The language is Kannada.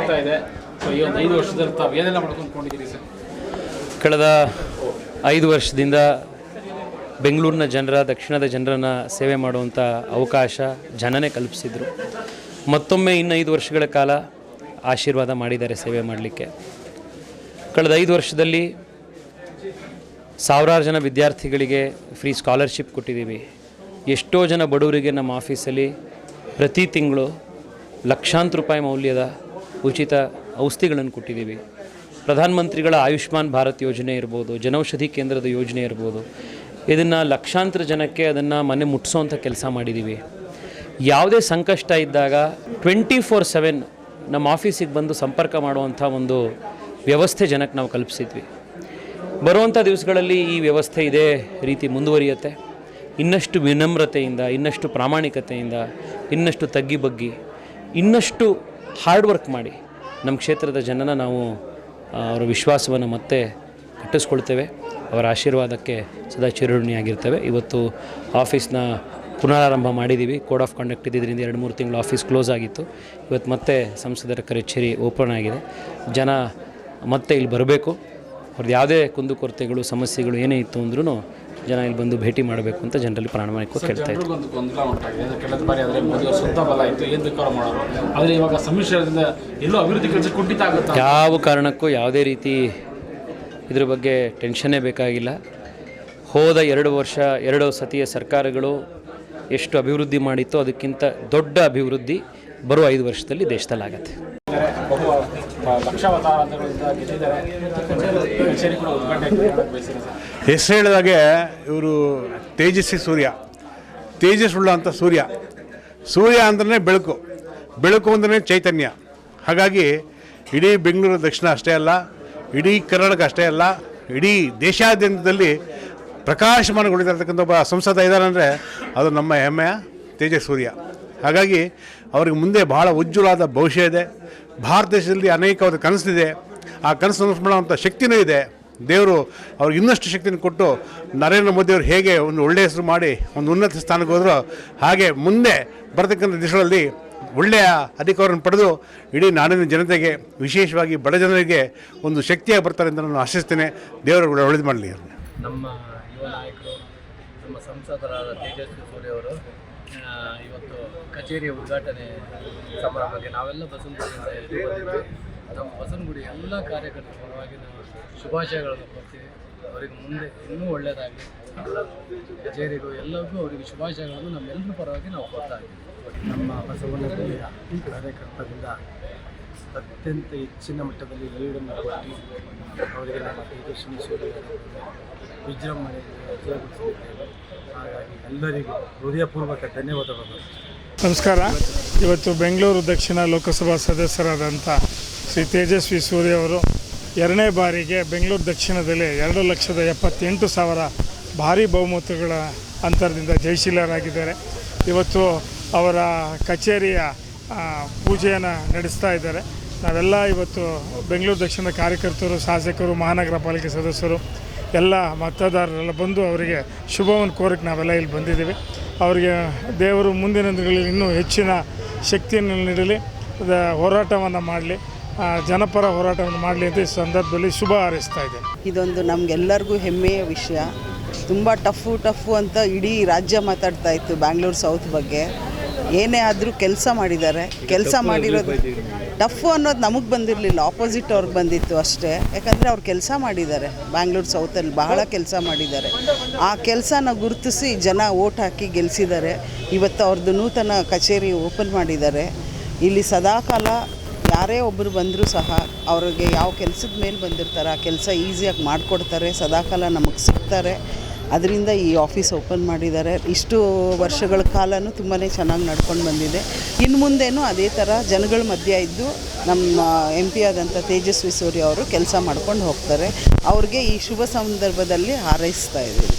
ಆಗ್ತಾ ಇದೆ. ಈ ಒಂದು ಐದು ವರ್ಷದಲ್ಲಿ ತಾವು ಏನೆಲ್ಲ ಮಾಡ್ಕೊಂಡ್ಕೊಂಡಿದ್ದೀರಿ ಸರ್? ಕಳೆದ ಐದು ವರ್ಷದಿಂದ ಬೆಂಗಳೂರಿನ ಜನರ, ದಕ್ಷಿಣದ ಜನರನ್ನು ಸೇವೆ ಮಾಡುವಂಥ ಅವಕಾಶ ಜನನೇ ಕಲ್ಪಿಸಿದರು. ಮತ್ತೊಮ್ಮೆ ಇನ್ನು ಐದು ವರ್ಷಗಳ ಕಾಲ ಆಶೀರ್ವಾದ ಮಾಡಿದ್ದಾರೆ ಸೇವೆ ಮಾಡಲಿಕ್ಕೆ. ಕಳೆದ ಐದು ವರ್ಷದಲ್ಲಿ ಸಾವಿರಾರು ಜನ ವಿದ್ಯಾರ್ಥಿಗಳಿಗೆ ಫ್ರೀ ಸ್ಕಾಲರ್ಶಿಪ್ ಕೊಟ್ಟಿದ್ದೀವಿ. ಎಷ್ಟೋ ಜನ ಬಡವರಿಗೆ ನಮ್ಮ ಆಫೀಸಲ್ಲಿ ಪ್ರತಿ ತಿಂಗಳು ಲಕ್ಷಾಂತರ ರೂಪಾಯಿ ಮೌಲ್ಯದ ಉಚಿತ ಔಷಧಿಗಳನ್ನು ಕೊಟ್ಟಿದ್ದೀವಿ. ಪ್ರಧಾನಮಂತ್ರಿಗಳ ಆಯುಷ್ಮಾನ್ ಭಾರತ್ ಯೋಜನೆ ಇರ್ಬೋದು, ಜನೌಷಧಿ ಕೇಂದ್ರದ ಯೋಜನೆ ಇರ್ಬೋದು. ಇದನ್ನು ಲಕ್ಷಾಂತರ ಜನಕ್ಕೆ ಅದನ್ನು ಮನೆ ಮುಟ್ಟಿಸೋವಂಥ ಕೆಲಸ ಮಾಡಿದ್ದೀವಿ. ಯಾವುದೇ ಸಂಕಷ್ಟ ಇದ್ದಾಗ ಟ್ವೆಂಟಿ ಫೋರ್ ಸೆವೆನ್ ನಮ್ಮ ಆಫೀಸಿಗೆ ಬಂದು ಸಂಪರ್ಕ ಮಾಡುವಂಥ ಒಂದು ವ್ಯವಸ್ಥೆ ಜನಕ್ಕೆ ನಾವು ಕಲ್ಪಿಸಿದ್ವಿ. ಬರುವಂಥ ದಿವಸಗಳಲ್ಲಿ ಈ ವ್ಯವಸ್ಥೆ ಇದೇ ರೀತಿ ಮುಂದುವರಿಯುತ್ತೆ. ಇನ್ನಷ್ಟು ವಿನಮ್ರತೆಯಿಂದ, ಇನ್ನಷ್ಟು ಪ್ರಾಮಾಣಿಕತೆಯಿಂದ, ಇನ್ನಷ್ಟು ತಗ್ಗಿ ಬಗ್ಗಿ, ಇನ್ನಷ್ಟು ಹಾರ್ಡ್ ವರ್ಕ್ ಮಾಡಿ ನಮ್ಮ ಕ್ಷೇತ್ರದ ಜನನ ನಾವು ಅವರ ವಿಶ್ವಾಸವನ್ನು ಮತ್ತೆ ಕಟ್ಟಿಸ್ಕೊಳ್ತೇವೆ. ಅವರ ಆಶೀರ್ವಾದಕ್ಕೆ ಸದಾ ಚಿರಋಣಿಯಾಗಿರ್ತೇವೆ. ಇವತ್ತು ಆಫೀಸ್ನ ಪುನರಾರಂಭ ಮಾಡಿದ್ದೀವಿ ಕೋಡ್ ಆಫ್ ಕಂಡಕ್ಟ್ ಇದ್ದಿದ್ದರಿಂದ ಎರಡು ಮೂರು ತಿಂಗಳು ಆಫೀಸ್ ಕ್ಲೋಸ್ ಆಗಿತ್ತು. ಇವತ್ತು ಮತ್ತೆ ಸಂಸದರ ಕಚೇರಿ ಓಪನ್ ಆಗಿದೆ. ಜನ ಮತ್ತೆ ಇಲ್ಲಿ ಬರಬೇಕು. ಅವ್ರದ್ದು ಯಾವುದೇ ಕುಂದುಕೊರತೆಗಳು, ಸಮಸ್ಯೆಗಳು ಏನೇ ಇತ್ತು ಅಂದ್ರೂ ಜನ ಇಲ್ಲಿ ಬಂದು ಭೇಟಿ ಮಾಡಬೇಕು ಅಂತ ಜನರಲ್ಲಿ ಪ್ರಾಮಾಣಿಕವಾಗಿ ಕೇಳ್ತಾ ಇದ್ದಾರೆ ಜನರಿಗೊಂದು ಗೊಂದಲ ಉಂಟಾಗಿದೆ. ಅಂದ್ರೆ ಕಳೆದ ಬಾರಿ ಆದರೆ ಮೋದಿ ಅವರು ಸ್ವಂತ ಬಲ ಇತ್ತು. ಏನು ಬೇಕಾದ್ರೂ ಮಾಡೋರು? ಆದರೆ ಇವಾಗ ಸಮ್ಮಿಶ್ರದಿಂದ ಎಲ್ಲೋ ಅಭಿವೃದ್ಧಿ ಕೆಲಸ ಕುಂಠಿತ ಆಗುತ್ತಾ? ಯಾವ ಕಾರಣಕ್ಕೂ ಯಾವುದೇ ರೀತಿ ಇದ್ರ ಬಗ್ಗೆ ಟೆನ್ಷನ್ನೇ ಬೇಕಾಗಿಲ್ಲ. ಹೋದ ಎರಡು ವರ್ಷ ಎರಡು ಸತಿಯ ಸರ್ಕಾರಗಳು ಎಷ್ಟು ಅಭಿವೃದ್ಧಿ ಮಾಡಿತ್ತೋ ಅದಕ್ಕಿಂತ ದೊಡ್ಡ ಅಭಿವೃದ್ಧಿ ಬರುವ ಐದು ವರ್ಷದಲ್ಲಿ ದೇಶದಲ್ಲಾಗತ್ತೆ. ಹೆಸರು ಹೇಳಿದಾಗೆ ಇವರು ತೇಜಸ್ವಿ ಸೂರ್ಯ. ತೇಜಸ್ಸುಳ್ಳ ಅಂತ ಸೂರ್ಯ. ಸೂರ್ಯ ಅಂದ್ರೆ ಬೆಳಕು. ಬೆಳಕು ಅಂದ್ರೆ ಚೈತನ್ಯ. ಹಾಗಾಗಿ ಇಡೀ ಬೆಂಗಳೂರು ದಕ್ಷಿಣ ಅಷ್ಟೇ ಅಲ್ಲ, ಇಡೀ ಕರ್ನಾಟಕ ಅಷ್ಟೇ ಅಲ್ಲ, ಇಡೀ ದೇಶಾದ್ಯಂತದಲ್ಲಿ ಪ್ರಕಾಶಮಾನಗೊಳಿಸಿರ್ತಕ್ಕಂಥ ಒಬ್ಬ ಸಂಸದ ಇದ್ದಾರೆ ಅಂದರೆ ಅದು ನಮ್ಮ ಹೆಮ್ಮೆಯ ತೇಜಸ್ ಸೂರ್ಯ. ಹಾಗಾಗಿ ಅವ್ರಿಗೆ ಮುಂದೆ ಬಹಳ ಉಜ್ವಲವಾದ ಭವಿಷ್ಯ ಇದೆ. ಭಾರತ ದೇಶದಲ್ಲಿ ಅನೇಕವಾದ ಕನಸಿದೆ. ಆ ಕನಸು ಮಾಡುವಂಥ ಶಕ್ತಿನೂ ಇದೆ. ದೇವರು ಅವ್ರಿಗೆ ಇನ್ನಷ್ಟು ಶಕ್ತಿಯನ್ನು ಕೊಟ್ಟು ನರೇಂದ್ರ ಮೋದಿಯವರು ಹೇಗೆ ಒಂದು ಒಳ್ಳೆಯ ಹೆಸರು ಮಾಡಿ ಒಂದು ಉನ್ನತ ಸ್ಥಾನಕ್ಕೆ ಹೋದರೂ ಹಾಗೆ ಮುಂದೆ ಬರತಕ್ಕಂಥ ದಿಶೆಗಳಲ್ಲಿ ಒಳ್ಳೆಯ ಅಧಿಕಾರವನ್ನು ಪಡೆದು ಇಡೀ ನಾಡಿನ ಜನತೆಗೆ ವಿಶೇಷವಾಗಿ ಬಡ ಜನರಿಗೆ ಒಂದು ಶಕ್ತಿಯಾಗಿ ಬರ್ತಾರೆ ಅಂತ ನಾನು ಆಶಿಸ್ತೇನೆ. ದೇವರು ಒಳ್ಳೇದು ಮಾಡಲಿ. ನಮ್ಮ ಯುವ ನಾಯಕರು ನಮ್ಮ ಸಂಸದರಾದ ತೇಜಸ್ವಿ ಸೂರ್ಯ ಅವರು ಆ, ಇವತ್ತು ಕಚೇರಿಯ ಉದ್ಘಾಟನೆ ಸಮಾರಂಭಕ್ಕೆ ನಾವೆಲ್ಲ ಬಸವನಗುಡಿಯಿಂದ ಎದ್ದು ಬಂದಿದ್ವಿ ನಮ್ಮ ಬಸವನಗುಡಿ ಎಲ್ಲ ಕಾರ್ಯಕರ್ತರ ಪರವಾಗಿ ನಾವು ಶುಭಾಶಯಗಳನ್ನು ಕೊಡ್ತೀವಿ ಅವರಿಗೆ ಮುಂದೆ ಇನ್ನೂ ಒಳ್ಳೆಯದಾಗಲಿ. ಕಚೇರಿಗೂ ಎಲ್ಲರಿಗೂ ಅವರಿಗೆ ಶುಭಾಶಯಗಳನ್ನು ನಮ್ಮೆಲ್ಲರ ಪರವಾಗಿ ನಾವು ಕೊಡ್ತಾ ಇದ್ದೀವಿ. ನಮ್ಮ ಬಸವನಗುಡಿಯ ಕಾರ್ಯಕರ್ತರಿಂದ ಅತ್ಯಂತ ಹೆಚ್ಚಿನ ಮಟ್ಟದಲ್ಲಿ ಲೀಡನ್ನು ಕೊಟ್ಟು ಅವರಿಗೆ ನಮ್ಮ ಸೂರ್ಯ ವಿಜೃಂಭಣೆಗೆ ಹಾಗಾಗಿ ಎಲ್ಲರಿಗೂ ಹೃದಯಪೂರ್ವಕ ಧನ್ಯವಾದಗಳು. ನಮಸ್ಕಾರ. ಇವತ್ತು ಬೆಂಗಳೂರು ದಕ್ಷಿಣ ಲೋಕಸಭಾ ಸದಸ್ಯರಾದಂಥ ಶ್ರೀ ತೇಜಸ್ವಿ ಸೂರ್ಯ ಅವರು ಎರಡನೇ ಬಾರಿಗೆ ಬೆಂಗಳೂರು ದಕ್ಷಿಣದಲ್ಲಿ ಎರಡು ಲಕ್ಷದ ಎಪ್ಪತ್ತೆಂಟು ಸಾವಿರ ಭಾರಿ ಬಹುಮತಗಳ ಅಂತರದಿಂದ ಜಯಶೀಲರಾಗಿದ್ದಾರೆ. ಇವತ್ತು ಅವರ ಕಚೇರಿಯ ಪೂಜೆಯನ್ನು ನಡೆಸ್ತಾ ಇದ್ದಾರೆ. ನಾವೆಲ್ಲ ಇವತ್ತು ಬೆಂಗಳೂರು ದಕ್ಷಿಣದ ಕಾರ್ಯಕರ್ತರು, ಶಾಸಕರು, ಮಹಾನಗರ ಪಾಲಿಕೆ ಸದಸ್ಯರು ಎಲ್ಲ ಮತದಾರರೆಲ್ಲ ಬಂದು ಅವರಿಗೆ ಶುಭವನ್ನು ಕೋರಕ್ಕೆ ನಾವೆಲ್ಲ ಇಲ್ಲಿ ಬಂದಿದ್ದೀವಿ. ಅವರಿಗೆ ದೇವರು ಮುಂದಿನ ದಿನಗಳಲ್ಲಿ ಇನ್ನೂ ಹೆಚ್ಚಿನ ಶಕ್ತಿಯನ್ನು ನೀಡಲಿ ಹೋರಾಟವನ್ನು ಮಾಡಲಿ ಜನಪರ ಹೋರಾಟವನ್ನು ಮಾಡಲಿ ಅಂತ ಈ ಸಂದರ್ಭದಲ್ಲಿ ಶುಭ ಹಾರೈಸ್ತಾ ಇದ್ದೇನೆ. ಇದೊಂದು ನಮಗೆಲ್ಲರಿಗೂ ಹೆಮ್ಮೆಯ ವಿಷಯ. ತುಂಬ ಟಫು ಟಫು ಅಂತ ಇಡೀ ರಾಜ್ಯ ಮಾತಾಡ್ತಾ ಇತ್ತು ಬ್ಯಾಂಗ್ಳೂರು ಸೌತ್ ಬಗ್ಗೆ. ಏನೇ ಆದರೂ ಕೆಲಸ ಮಾಡಿದ್ದಾರೆ. ಕೆಲಸ ಮಾಡಿರೋದು ಟಫು ಅನ್ನೋದು ನಮಗೆ ಬಂದಿರಲಿಲ್ಲ. ಆಪೋಸಿಟ್ ಅವ್ರಿಗೆ ಬಂದಿತ್ತು ಅಷ್ಟೇ. ಯಾಕಂದರೆ ಅವ್ರು ಕೆಲಸ ಮಾಡಿದ್ದಾರೆ. ಬ್ಯಾಂಗ್ಳೂರು ಸೌತಲ್ಲಿ ಬಹಳ ಕೆಲಸ ಮಾಡಿದ್ದಾರೆ. ಆ ಕೆಲಸನ ಗುರುತಿಸಿ ಜನ ಓಟ್ ಹಾಕಿ ಗೆಲ್ಲಿಸಿದ್ದಾರೆ ಇವತ್ತು ಅವ್ರದ್ದು ನೂತನ ಕಚೇರಿ ಓಪನ್ ಮಾಡಿದ್ದಾರೆ. ಇಲ್ಲಿ ಸದಾಕಾಲ ಯಾರೇ ಒಬ್ಬರು ಬಂದರೂ ಸಹ ಅವ್ರಿಗೆ ಯಾವ ಕೆಲಸದ ಮೇಲೆ ಬಂದಿರ್ತಾರೆ ಆ ಕೆಲಸ ಈಸಿಯಾಗಿ ಮಾಡಿಕೊಡ್ತಾರೆ. ಸದಾಕಾಲ ನಮಗೆ ಸಿಗ್ತಾರೆ. ಅದರಿಂದ ಈ ಆಫೀಸ್ ಓಪನ್ ಮಾಡಿದ್ದಾರೆ. ಇಷ್ಟು ವರ್ಷಗಳ ಕಾಲನೂ ತುಂಬಾ ಚೆನ್ನಾಗಿ ನಡ್ಕೊಂಡು ಬಂದಿದೆ. ಇನ್ನು ಮುಂದೇನೂ ಅದೇ ಥರ ಜನಗಳ ಮಧ್ಯೆ ಇದ್ದು ನಮ್ಮ ಎಂ ಪಿ ಆದಂಥ ತೇಜಸ್ವಿ ಸೂರ್ಯ ಅವರು ಕೆಲಸ ಮಾಡ್ಕೊಂಡು ಹೋಗ್ತಾರೆ. ಅವ್ರಿಗೆ ಈ ಶುಭ ಸಂದರ್ಭದಲ್ಲಿ ಹಾರೈಸ್ತಾ ಇದ್ದೀವಿ.